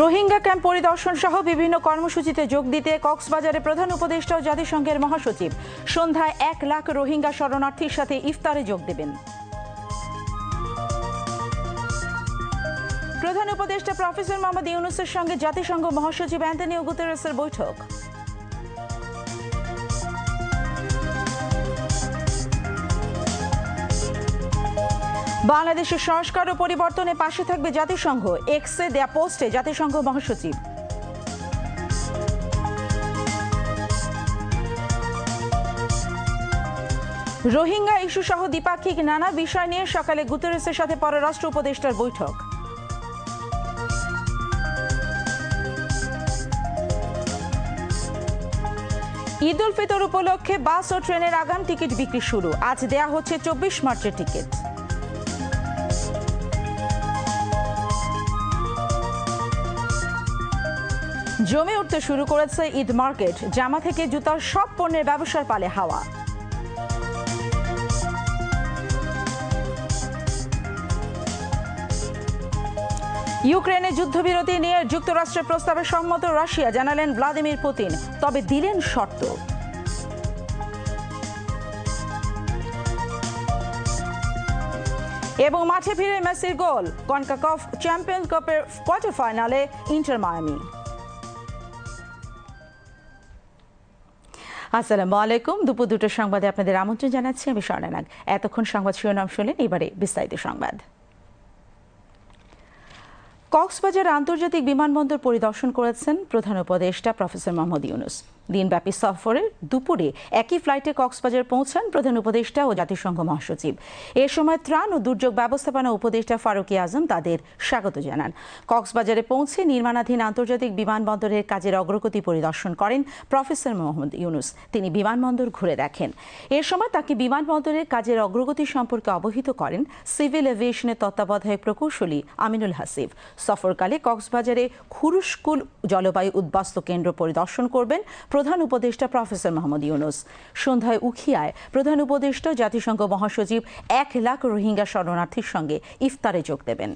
Rohingya camp পরিদর্শন সহ বিভিন্ন কর্মসূচিতে যোগ দিতে কক্সবাজারে প্রধান উপদেষ্টা ও জাতিসংঘের মহাসচিব। সন্ধ্যায় এক লাখ রোহিঙ্গা শরণার্থীর সাথে ইফতারে যোগ দেবেন। প্রধান উপদেষ্টা প্রফেসর মোহাম্মদ ইউনুসের সঙ্গে জাতিসংঘ মহাসচিব অ্যান্টনিও গুতেরেসের বৈঠক। বাংলাদেশের সংস্কার ও পরিবর্তনে পাশে থাকবে জাতিসংঘ। এক্সে দেয়া পোস্টে জাতিসংঘ মহাসচিব। রোহিঙ্গা ইস্যু সহ দ্বিপাক্ষিক নানা বিষয় নিয়ে সকালে গুতেরেসের সাথে পররাষ্ট্র উপদেষ্টার বৈঠক। ঈদ উল ফিতর উপলক্ষে বাস ও ট্রেনের আগাম টিকিট বিক্রি শুরু। আজ দেয়া হচ্ছে চব্বিশ মার্চের টিকিট। জমে উঠতে শুরু করেছে ঈদ মার্কেট, জামা থেকে জুতার সব পণ্যের ব্যবসার পালে হাওয়া। ইউক্রেনে যুদ্ধবিরতি নিয়ে যুক্তরাষ্ট্রের প্রস্তাবে সম্মত রাশিয়া, জানালেন ভ্লাদিমির পুতিন। তবে দিলেন শর্ত। এবং মাঠে ফিরে মেসির গোল, কনকাকফ চ্যাম্পিয়ন কাপের কোয়ার্টার ফাইনালে ইন্টার মায়ামি। আসসালামু আলাইকুম। দুপুর দুটোর সংবাদে আপনাদের আমন্ত্রণ জানাচ্ছি আমি স্বর্ণানাগ। এতক্ষণ সংবাদ শিরোনাম শুনলেন, এবারে বিস্তারিত সংবাদ। কক্সবাজার আন্তর্জাতিক বিমানবন্দর পরিদর্শন করেছেন প্রধান উপদেষ্টা প্রফেসর মোহাম্মদ ইউনুস। দিনব্যাপী সফরের দুপুরে একই ফ্লাইটে কক্সবাজার পৌঁছান প্রধান উপদেষ্টা ও জাতিসংঘ মহাসচিব। এ সময় ত্রাণ ও দুর্যোগ ব্যবস্থাপনা উপদেষ্টা ফারুকি আজম তাদের স্বাগত জানান। কক্সবাজারে পৌঁছে নির্মাণাধীন আন্তর্জাতিক বিমানবন্দরের কাজের অগ্রগতি পরিদর্শন করেন প্রফেসর মোহাম্মদ ইউনুস। তিনি বিমানবন্দর ঘুরে দেখেন। এ সময় তাকে বিমানবন্দরের কাজের অগ্রগতি সম্পর্কে অবহিত করেন সিভিল এভিয়েশনের তত্ত্বাবধায়ক প্রকৌশলী আমিনুল হাসিব। সফরকালে কক্সবাজারে খুরুশকুল জলবায়ু উদ্বাস্তু কেন্দ্র পরিদর্শন করবেন প্রধান উপদেষ্টা প্রফেসর মোহাম্মদ ইউনুস। সন্ধ্যায় উখিয়ায় প্রধান উপদেষ্টা জাতিসংঘ মহাসচিব এক লাখ রোহিঙ্গা শরণার্থীর সঙ্গে ইফতারে যোগ দেবেন।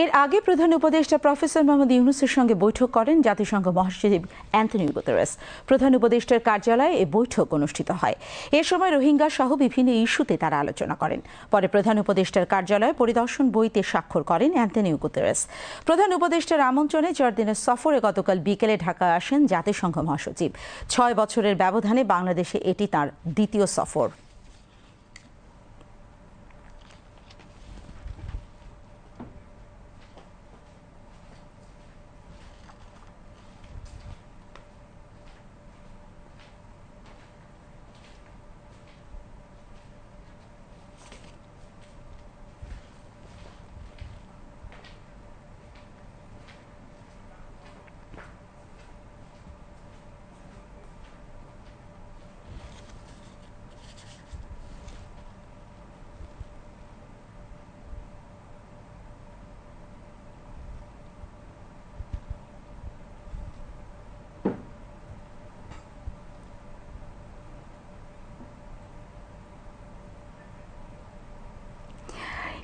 এর আগে প্রধান উপদেষ্টা প্রফেসর মোহাম্মদ ইউনুসের সঙ্গে বৈঠক করেন জাতিসংঘ মহাসচিব অ্যান্টনি গুতেরেস। প্রধান উপদেষ্টার কার্যালয়ে এ বৈঠক অনুষ্ঠিত হয়। এ সময় রোহিঙ্গা সহ বিভিন্ন ইস্যুতে তারা আলোচনা করেন। পরে প্রধান উপদেষ্টার কার্যালয়ে পরিদর্শন বইতে স্বাক্ষর করেন অ্যান্টনি গুতেরেস। প্রধান উপদেষ্টার আমন্ত্রণে চার দিনের সফরে গতকাল বিকেলে ঢাকা আসেন জাতিসংঘ মহাসচিব। ছয় বছরের ব্যবধানে বাংলাদেশে এটি তার দ্বিতীয় সফর।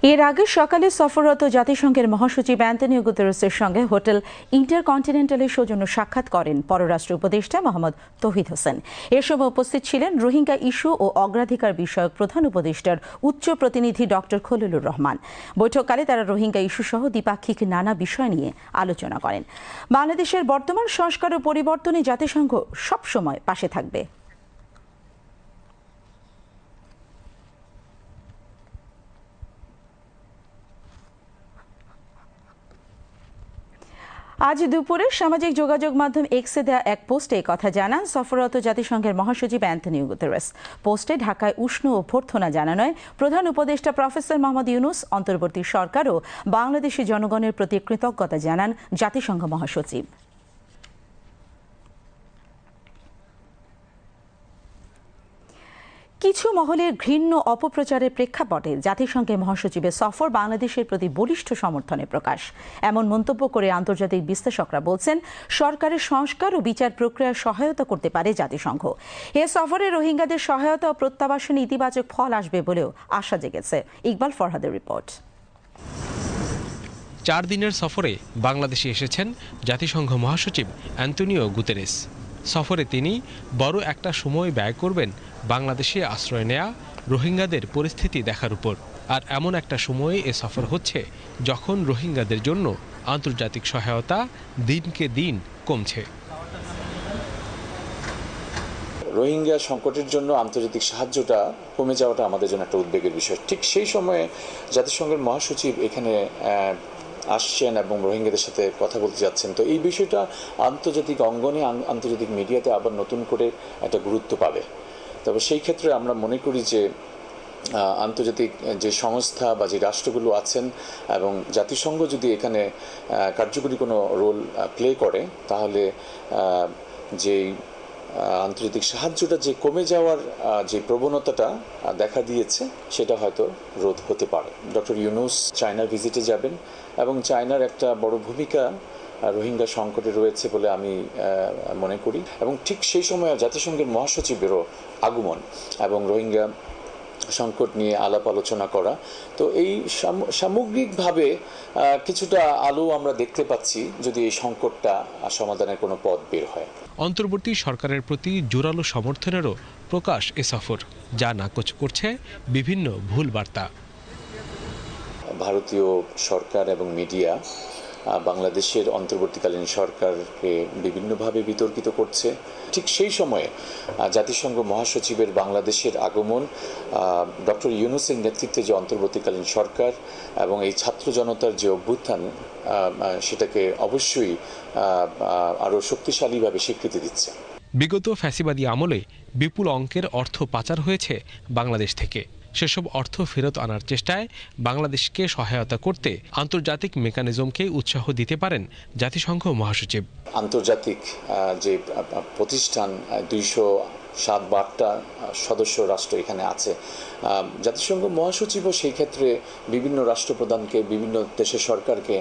এর আগে সকালে সফররত জাতিসংঘের মহাসচিব অ্যান্টনিও গুতেরেসের সঙ্গে হোটেল ইন্টারকন্টিনেন্টালের সৌজন্য সাক্ষাৎ করেন পররাষ্ট্র উপদেষ্টা মোহাম্মদ তহিদ হোসেন। এ সময় উপস্থিত ছিলেন রোহিঙ্গা ইস্যু ও অগ্রাধিকার বিষয়ক প্রধান উপদেষ্টার উচ্চ প্রতিনিধি ডক্টর খলিলুর রহমান। বৈঠককালে তারা রোহিঙ্গা ইস্যু সহ দ্বিপাক্ষিক নানা বিষয় নিয়ে আলোচনা করেন। বাংলাদেশের বর্তমান সংস্কার ও পরিবর্তনে জাতিসংঘ সবসময় পাশে থাকবে। আজ দুপুরে সামাজিক যোগাযোগ মাধ্যম এক্সে দেয়া এক পোস্টে কথা জানান সফররত জাতিসংঘের মহাসচিব অ্যান্থনি গুতেরেস। পোস্টে ঢাকায় উষ্ণ অভ্যর্থনা জানানোয় প্রধান উপদেষ্টা প্রফেসর মোহাম্মদ ইউনুস, অন্তর্বর্তী সরকারও বাংলাদেশি জনগণের প্রতি কৃতজ্ঞতা জানান জাতিসংঘ মহাসচিব। কিছু মহলের ঘৃণ্য অপপ্রচারের প্রেক্ষাপটে জাতিসংঘের মহাসচিবের সফর বাংলাদেশের প্রতি বলিষ্ঠ সমর্থনে প্রকাশ। এমন মন্তব্য করে আন্তর্জাতিক বিশ্লেষকরা বলছেন, সরকারের সংস্কার ও বিচার প্রক্রিয়ার সহায়তা করতে পারে জাতিসংঘ। এ সফরে রোহিঙ্গাদের সহায়তা ও প্রত্যাবাসনে ইতিবাচক ফল আসবে বলেও আশা জেগেছে। ইকবাল ফরহাদের রিপোর্ট। চার দিনের সফরে বাংলাদেশে এসেছেন জাতিসংঘ মহাসচিব অ্যান্টনিও গুতেরেস। সফরে তিনি বড় একটা সময় ব্যয় করবেন বাংলাদেশে আশ্রয় নেয়া রোহিঙ্গাদের পরিস্থিতি দেখার উপর। আর এমন একটা সময়ে এ সফর হচ্ছে যখন রোহিঙ্গাদের জন্য আন্তর্জাতিক সহায়তা দিনকে দিন কমছে। রোহিঙ্গা সংকটের জন্য আন্তর্জাতিক সাহায্যটা কমে যাওয়াটা আমাদের জন্য একটা উদ্বেগের বিষয়। ঠিক সেই সময়ে জাতিসংঘের মহাসচিব এখানে আসছেন এবং রোহিঙ্গাদের সাথে কথা বলতে যাচ্ছেন। তো এই বিষয়টা আন্তর্জাতিক অঙ্গনে আন্তর্জাতিক মিডিয়াতে আবার নতুন করে একটা গুরুত্ব পাবে। তবে সেই ক্ষেত্রে আমরা মনে করি যে আন্তর্জাতিক যে সংস্থা বা যে রাষ্ট্রগুলো আছেন এবং জাতিসংঘ যদি এখানে কার্যকরী কোনো রোল প্লে করে, তাহলে যেই আন্তর্জাতিক সাহায্যটা যে কমে যাওয়ার যে প্রবণতাটা দেখা দিয়েছে, সেটা হয়তো রোধ হতে পারে। ডক্টর ইউনুস চায়নার ভিজিটে যাবেন এবং চায়নার একটা বড় ভূমিকা রোহিঙ্গা সংকটে রয়েছে বলে আমি মনে করি। এবং ঠিক সেই সময় জাতিসংঘের মহাসচিবেরও আগমন এবং রোহিঙ্গা সংকট নিয়ে আলাপ আলোচনা করা। তো এই সাম- সামগ্রিকভাবে কিছুটা আলো আমরা দেখতে পাচ্ছি যদি এই সংকটটা সমাধানের কোনো পথ বের হয়। অন্তর্বর্তী সরকারের প্রতি জোরালো সমর্থনেরও প্রকাশ এ সফর। যা নাকচ করছে বিভিন্ন ভুল বার্তা। ভারতীয় সরকার এবং মিডিয়া বাংলাদেশের অন্তর্বর্তীকালীন সরকারকে বিভিন্নভাবে বিতর্কিত করছে। ঠিক সেই সময়ে জাতিসংঘ মহাসচিবের বাংলাদেশের আগমন ডক্টর ইউনুসের নেতৃত্বে যে অন্তর্বর্তীকালীন সরকার এবং এই ছাত্র জনতার যে অভ্যুত্থান সেটাকে অবশ্যই আরও শক্তিশালীভাবে স্বীকৃতি দিচ্ছে। বিগত ফ্যাসিবাদী আমলে বিপুল অঙ্কের অর্থ পাচার হয়েছে বাংলাদেশ থেকে। সেসব অর্থ ফেরত আনার চেষ্টায় বাংলাদেশকে সহায়তা করতে আন্তর্জাতিক মেকানিজমকে উৎসাহ দিতে পারেন জাতিসংঘ মহাসচিব। আন্তর্জাতিক যে প্রতিষ্ঠান দুইশো সাত বারটা সদস্য রাষ্ট্র এখানে আছে। জাতিসংঘ মহাসচিবও সেই ক্ষেত্রে বিভিন্ন রাষ্ট্রপ্রধানকে বিভিন্ন দেশের সরকারকে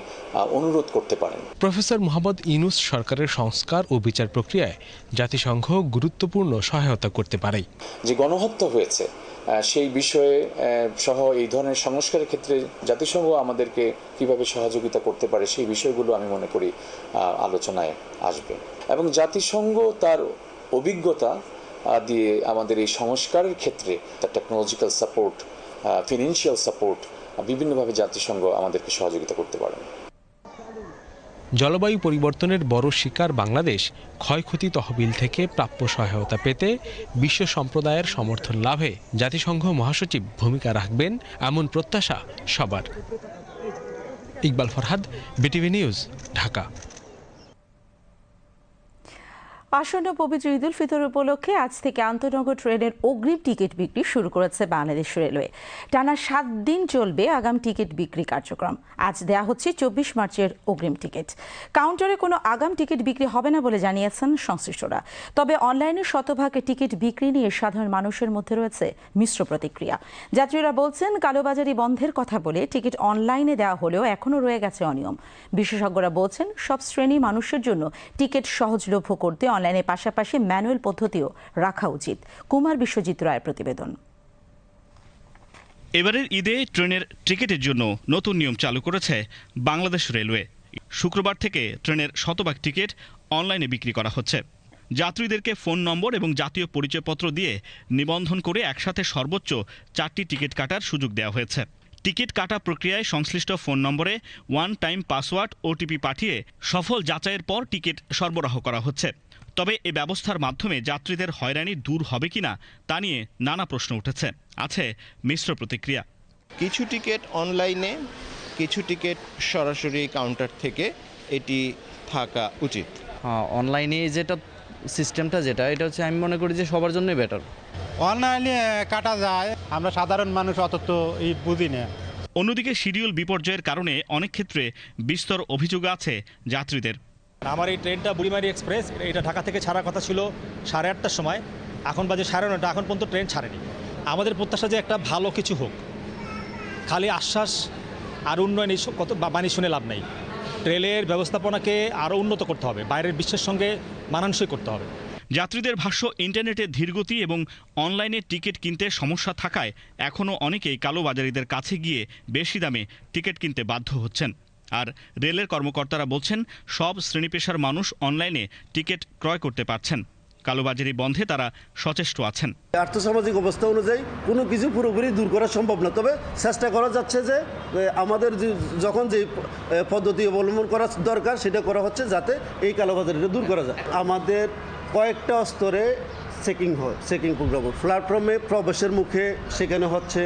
অনুরোধ করতে পারেন। প্রফেসর মোহাম্মদ ইনুস সরকারের সংস্কার ও বিচার প্রক্রিয়ায় জাতিসংঘ গুরুত্বপূর্ণ সহায়তা করতে পারে। যে গণহত্যা হয়েছে সেই বিষয়ে সহ এই ধরনের সংস্কারের ক্ষেত্রে জাতিসংঘ আমাদেরকে কীভাবে সহযোগিতা করতে পারে সেই বিষয়গুলো আমি মনে করি আলোচনায় আসবে। এবং জাতিসংঘ তার অভিজ্ঞতা দিয়ে আমাদের এই সংস্কারের ক্ষেত্রে তার টেকনোলজিক্যাল সাপোর্ট ফিনান্সিয়াল সাপোর্ট বিভিন্নভাবে জাতিসংঘ আমাদেরকে সহযোগিতা করতে পারেন। জলবায়ু পরিবর্তনের বড় শিকার বাংলাদেশ, ক্ষয়ক্ষতি তহবিল থেকে প্রাপ্য সহায়তা পেতে বিশ্ব সম্প্রদায়ের সমর্থন লাভে জাতিসংঘ মহাসচিব ভূমিকা রাখবেন এমন প্রত্যাশা সবার। Iqbal Farhad, BTV news, Dhaka. আসন্ন পবিত্র ঈদ উল ফিতর উপলক্ষে আজ থেকে আন্তনগর ট্রেনের অগ্রিম টিকিট বিক্রি শুরু করেছে বাংলাদেশ রেলওয়ে। টানা সাত দিন চলবে আগাম টিকিট বিক্রি কার্যক্রম। আজ দেয়া হচ্ছে চব্বিশ মার্চের অগ্রিম টিকিট। কাউন্টারে কোনো আগাম টিকিট বিক্রি হবে না বলে জানিয়েছেন সংশ্লিষ্টরা। তবে অনলাইনে শতভাগ টিকিট বিক্রি নিয়ে সাধারণ মানুষের মধ্যে রয়েছে মিশ্র প্রতিক্রিয়া। যাত্রীরা বলছেন, কালোবাজারি বন্ধের কথা বলে টিকিট অনলাইনে দেওয়া হলেও এখনও রয়ে গেছে অনিয়ম। বিশেষজ্ঞরা বলছেন, সব শ্রেণি মানুষের জন্য টিকিট সহজলভ্য করতে অনলাইনের পাশাপাশি ম্যানুয়াল পদ্ধতিও রাখা উচিত। কুমার বিশ্বজিৎ রায়ের প্রতিবেদন। এবারের ঈদে ট্রেনের টিকিটের জন্য নতুন নিয়ম চালু করেছে বাংলাদেশ রেলওয়ে। শুক্রবার থেকে ট্রেনের শতভাগ টিকিট অনলাইনে বিক্রি করা হচ্ছে। যাত্রীদেরকে ফোন নম্বর এবং জাতীয় পরিচয়পত্র দিয়ে নিবন্ধন করে একসাথে সর্বোচ্চ চারটি টিকিট কাটার সুযোগ দেওয়া হয়েছে। টিকিট কাটা প্রক্রিয়ায় সংশ্লিষ্ট ফোন নম্বরে ওয়ান টাইম পাসওয়ার্ড ওটিপি পাঠিয়ে সফল যাচাইয়ের পর টিকিট সরবরাহ করা হচ্ছে। তবে এ ব্যবস্থার মাধ্যমে যাত্রীদের হয়রানি দূর হবে কিনা তা নিয়ে নানা প্রশ্ন উঠেছে। আছে মিশ্র প্রতিক্রিয়া। কিছু টিকিট অনলাইনে কিছু টিকিট সরাসরি কাউন্টার থেকে এটি থাকা উচিত। অনলাইনে যেটা সিস্টেমটা যেটা এটা হচ্ছে আমি মনে করি যে সবার জন্যই বেটার। অনলাইনে কাটা যায়। আমরা সাধারণ মানুষ অত তো এই বুঝি না। অন্যদিকে শিডিউল বিপর্যয়ের কারণে অনেক ক্ষেত্রে বিস্তর অভিযোগ আছে যাত্রীদের। আমার এই ট্রেনটা বুড়িমারি এক্সপ্রেস এটা ঢাকা থেকে ছাড়ার কথা ছিল সাড়ে আটটার সময়। এখন বাজে সাড়ে নটা এখন পর্যন্ত ট্রেন ছাড়েনি। আমাদের প্রত্যাশা যে একটা ভালো কিছু হোক। খালি আশ্বাস আর উন্নয়ন এইসব কত বাণী শুনে লাভ নেই। রেলের ব্যবস্থাপনাকে আরও উন্নত করতে হবে। বাইরের বিশ্বের সঙ্গে মানানসই করতে হবে। যাত্রীদের ভাষ্য, ইন্টারনেটে ধীরগতি এবং অনলাইনে টিকিট কিনতে সমস্যা থাকায় এখনও অনেকেই কালোবাজারিদের কাছে গিয়ে বেশি দামে টিকিট কিনতে বাধ্য হচ্ছেন। আর রেলের কর্মকর্তারা বলছেন, সব শ্রেণীপেশার মানুষ অনলাইনে টিকিট ক্রয় করতে পারছেন। কালোবাজারি বন্ধে তারা সচেষ্ট আছেন। আর্থসামাজিক অবস্থা অনুযায়ী কোনো কিছু পুরোপুরি দূর করা সম্ভব না। তবে চেষ্টা করা যাচ্ছে যে আমাদের যখন যে পদ্ধতি অবলম্বন করা দরকার, সেটা করা হচ্ছে যাতে এই কালোবাজারিটা দূর করা যায়। আমাদের কয়েকটা স্তরে চেকিং হয় চেকিং প্রোগ্রাম প্ল্যাটফর্মে প্রবেশের মুখে সেখানে হচ্ছে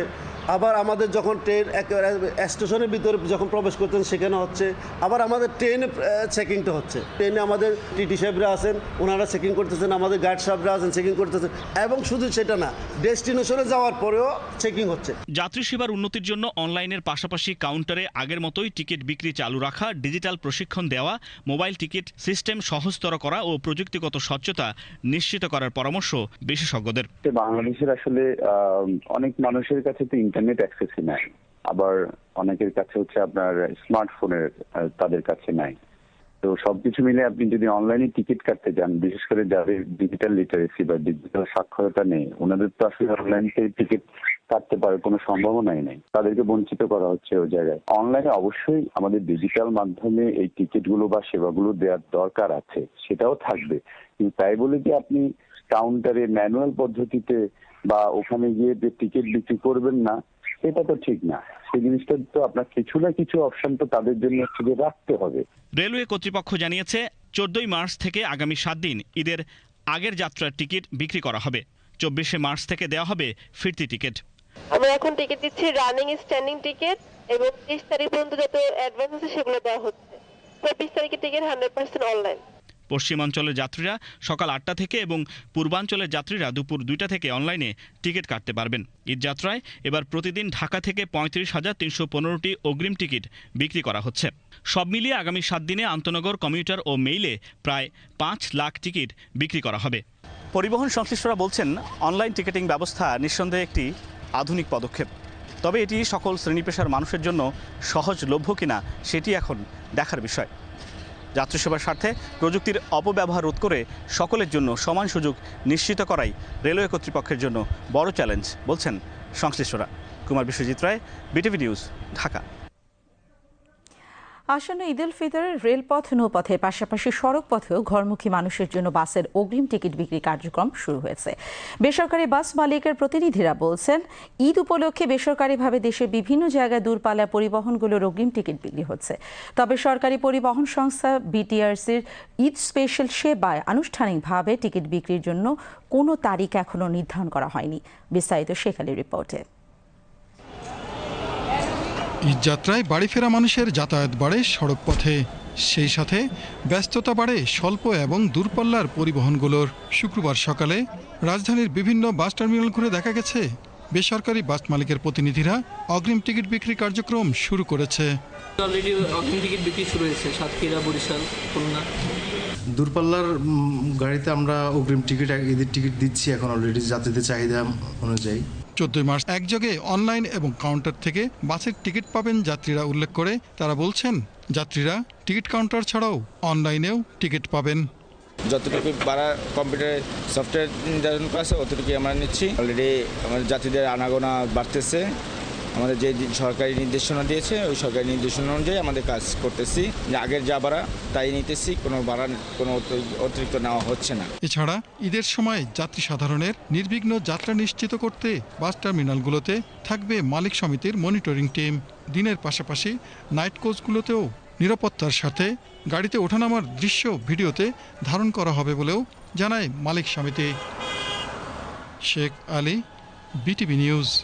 আবার আমাদের যখন ট্রেন একেবারে স্টেশনের ভিতরে যখন প্রবেশ করতেন সেখানে হচ্ছে আবার আমাদের ট্রেনে চেকিংটা হচ্ছে। ট্রেনে আমাদের টিটি সাহেবরা আছেন ওনারা চেকিং করতেছেন আমাদের গাইড সাহেবরা আছেন চেকিং করতেছেন। এবং শুধু সেটা না ডেস্টিনেশনে যাওয়ার পরেও চেকিং হচ্ছে। যাত্রী সেবার উন্নতির জন্য অনলাইনের পাশাপাশি কাউন্টারে আগের মতোই টিকিট বিক্রি চালু রাখা ডিজিটাল প্রশিক্ষণ দেওয়া মোবাইল টিকিট সিস্টেম সহজতর করা ও প্রযুক্তিগত স্বচ্ছতা নিশ্চিত করার পরামর্শ বিশেষজ্ঞদের। বাংলাদেশের আসলে অনেক মানুষের কাছে তো ইন্টারনেট অ্যাক্সেসই নাই। আবার অনেকের কাছে হচ্ছে আপনার স্মার্টফোনের তাদের কাছে নাই। তো সবকিছু মিলে আপনি যদি অনলাইনে টিকিট কাটতে যান, বিশেষ করে যাদের ডিজিটাল লিটারেসি বা ডিজিটাল সাক্ষরতা নেই, ওনাদের তো আসলে অনলাইন টিকিট কাটতে পারার কোনো সম্ভাবনাই নেই। তাদেরকে বঞ্চিত করা হচ্ছে ওই জায়গায়। অনলাইনে অবশ্যই আমাদের ডিজিটাল মাধ্যমে এই টিকিটগুলো বা সেবাগুলো দেওয়ার দরকার আছে, সেটাও থাকবে। কিন্তু তাই বলে যে আপনি কাউন্টারে ম্যানুয়াল পদ্ধতিতে বা ওখানে গিয়ে যে টিকিট বিক্রি করবেন না এটা তো ঠিক না। সেই জিনিসটা তো আপনার কিছু না কিছু অপশন তো তাদের জন্য যে রাখতে হবে। রেলওয়ে কর্তৃপক্ষ জানিয়েছে চোদ্দই মার্চ থেকে আগামী সাত দিন ঈদের আগের যাত্রার টিকিট বিক্রি করা হবে। চব্বিশে মার্চ থেকে দেওয়া হবে ফিরতি টিকিট। আমরা এখন টিকিট দিচ্ছি রানিং স্ট্যান্ডিং টিকিট এবং তেইশ তারিখ পর্যন্ত যত অ্যাডভান্স আছে সেগুলো দেওয়া হচ্ছে। চব্বিশ তারিখের টিকিট হান্ড্রেড পার্সেন্ট অনলাইন পশ্চিমাঞ্চলের যাত্রীরা সকাল আটটা থেকে এবং পূর্বাঞ্চলের যাত্রীরা দুপুর দুইটা থেকে অনলাইনে টিকিট কাটতে পারবেন। ঈদ যাত্রায় এবার প্রতিদিন ঢাকা থেকে পঁয়ত্রিশ হাজার তিনশো পনেরোটি অগ্রিম টিকিট বিক্রি করা হচ্ছে। সব মিলিয়ে আগামী সাত দিনে আন্তনগর কমিউটার ও মেইলে প্রায় পাঁচ লাখ টিকিট বিক্রি করা হবে। পরিবহন সংশ্লিষ্টরা বলছেন, অনলাইন টিকিটিং ব্যবস্থা নিঃসন্দেহে একটি আধুনিক পদক্ষেপ। তবে এটি সকল শ্রেণি পেশার মানুষের জন্য সহজলভ্য কিনা সেটি এখন দেখার বিষয়। যাত্রী সেবার স্বার্থে প্রযুক্তির অপব্যবহার রোধ করে সকলের জন্য সমান সুযোগ নিশ্চিত করাই রেলওয়ে কর্তৃপক্ষের জন্য বড় চ্যালেঞ্জ, বলছেন সংশ্লিষ্টরা। Kumar Biswajit Roy, BTV news, Dhaka. আসন্ন ঈদ উল ফিতর রেলপথ, নৌপথের পাশাপাশি সড়ক পথেও ঘরমুখী মানুষের জন্য বাসের অগ্রিম টিকিট বিক্রি কার্যক্রম শুরু হয়েছে। বেসরকারি বাস মালিকের প্রতিনিধিরা বলছেন, ঈদ উপলক্ষে বেসরকারিভাবে দেশের বিভিন্ন জায়গায় দূরপাল্লা পরিবহনগুলোর অগ্রিম টিকিট বিক্রি হচ্ছে। তবে সরকারি পরিবহন সংস্থা বিটিআরসির ঈদ স্পেশাল সেবায় আনুষ্ঠানিকভাবে টিকিট বিক্রির জন্য কোনো তারিখ এখনও নির্ধারণ করা হয়নি। বিস্তারিত শেখালি রিপোর্টে। ঈদযাত্রায় বাড়ি ফেরা মানুষের যাতায়াত বাড়ে সড়ক পথে সেই সাথে ব্যস্ততা বাড়ে স্বল্প এবং দূরপাল্লার পরিবহনগুলোর। শুক্রবার সকালে রাজধানীর বিভিন্ন বাস টার্মিনাল ঘুরে দেখা গেছে। বেসরকারি বাস মালিকের প্রতিনিধিরা অগ্রিম টিকিট বিক্রি কার্যক্রম শুরু করেছে। অলরেডি অগ্রিম টিকিট বিক্রি শুরু হয়েছে সাতক্ষীরা বরিশাল খুলনা। দূরপাল্লার গাড়িতে আমরা অগ্রিম টিকিট ঈদের টিকিট দিচ্ছি এখন অলরেডি। যাত্রীদের চাহিদা অনুযায়ী। চোদ্দই মার্চ একযোগে অনলাইন এবং কাউন্টার থেকে বাসের টিকিট পাবেন যাত্রীরা উল্লেখ করে তারা বলছেন, যাত্রীরা টিকিট কাউন্টার ছাড়াও অনলাইনেও টিকিট পাবেন। যতটুকু বাড়া কম্পিউটারে সফটওয়্যার করা আছে, অতটুকুই আমরা নিচ্ছি। অলরেডি আমাদের যাত্রীদের আনাগোনা বাড়তেছে। আমাদের যে সরকারি নির্দেশনা দিয়েছে, ওই সরকারি নির্দেশনা অনুযায়ী আমাদের কাজ করতেছি। আগের যা বাড়া তাই নিতেছি, কোনো বাড়া কোনো অতি- অতিরিক্ত নেওয়া হচ্ছে না। এছাড়া ঈদের সময় যাত্রী সাধারণের নির্বিঘ্ন যাত্রা নিশ্চিত করতে বাস টার্মিনালগুলোতে থাকবে মালিক সমিতির মনিটরিং টিম। দিনের পাশাপাশি নাইট কোচগুলোতেও নিরাপত্তার সাথে গাড়িতে ওঠানামার দৃশ্য ভিডিওতে ধারণ করা হবে বলেও জানায় মালিক সমিতি। Sheikh Ali, BTV news.